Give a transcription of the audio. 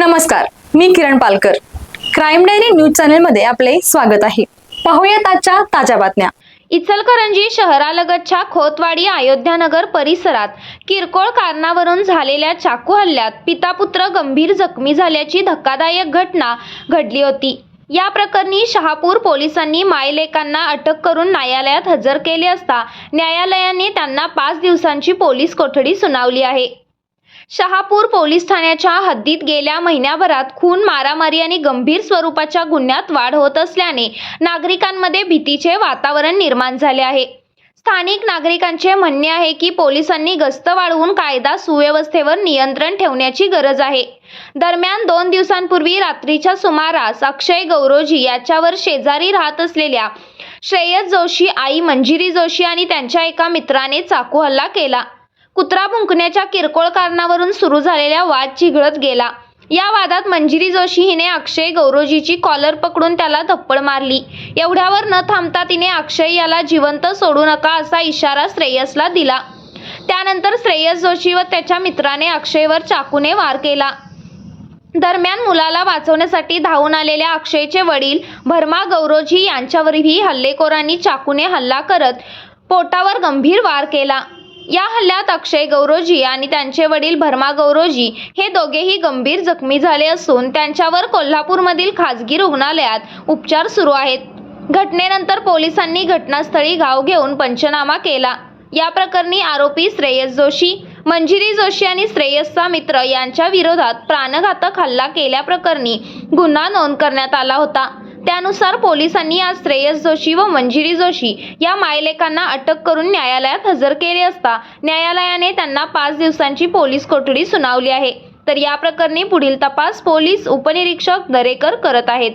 नमस्कार मी Kiran Palkar. Crime diary news चॅनलमध्ये आपले स्वागत आहे. पाहूयात आजच्या ताज्या बातम्या. इचलकरंजी शहरालगतच्या खोतवाडी अयोध्यानगर परिसरात किरकोळ कारणावरून झालेल्या चाकू हल्ल्यात पितापुत्र गंभीर जखमी झाल्याची धक्कादायक घटना घडली होती. या प्रकरणी शहापूर पोलिसांनी मायलेकांना अटक करून न्यायालयात हजर केले असता न्यायालयाने त्यांना पाच दिवसांची पोलीस कोठडी सुनावली आहे. शहापूर पोलीस ठाण्याच्या हद्दीत गेल्या महिन्याभरात खून मारामारी आणि गंभीर स्वरूपाच्या गुन्ह्यात वाढ होत असल्याने नागरिकांमध्ये भीतीचे वातावरण निर्माण झाले आहे. स्थानिक नागरिकांचे म्हणणे आहे की पोलिसांनी गस्त वाढवून कायदा सुव्यवस्थेवर नियंत्रण ठेवण्याची गरज आहे. दरम्यान दोन दिवसांपूर्वी रात्रीच्या सुमारास अक्षय गौरोजी याच्यावर शेजारी राहत असलेल्या श्रेयस जोशी आई मंजिरी जोशी आणि त्यांच्या एका मित्राने चाकू हल्ला केला. कुत्रा भुंकण्याच्या किरकोळ कारणावरून सुरू झालेल्या वाद चिघळत गेला. या वादात मंजिरी जोशी हिने अक्षय गौरोजीची कॉलर पकडून त्याला थप्पड मारली. एवढ्यावर न थांबता तिने अक्षय याला जिवंत सोडू नका असा इशारा श्रेयसला दिला. त्यानंतर श्रेयस जोशी व त्याच्या मित्राने अक्षयवर चाकूने वार केला. दरम्यान मुलाला वाचवण्यासाठी धावून आलेल्या अक्षयचे वडील भरमा गौरोजी यांच्यावरही हल्लेखोरांनी चाकूने हल्ला करत पोटावर गंभीर वार केला. या हल्ल्यात अक्षय गौरोजी आणि त्यांचे वडील भरमा गौरोजी हे दोघेही गंभीर जखमी झाले असून त्यांच्यावर कोल्हापूरमधील खाजगी रुग्णालयात उपचार सुरू आहेत. घटनेनंतर पोलिसांनी घटनास्थळी गाव घेऊन पंचनामा केला. या प्रकरणी आरोपी श्रेयस जोशी मंजिरी जोशी आणि श्रेयसचा मित्र यांच्या विरोधात प्राणघातक हल्ला केल्याप्रकरणी गुन्हा नोंद करण्यात आला होता. त्यानुसार पोलिसांनी आज श्रेयस जोशी व मंजिरी जोशी या मायलेकांना अटक करून न्यायालयात हजर केले असता न्यायालयाने त्यांना पाच दिवसांची पोलीस कोठडी सुनावली आहे. तर या प्रकरणी पुढील तपास पोलीस उपनिरीक्षक दरेकर करत आहेत.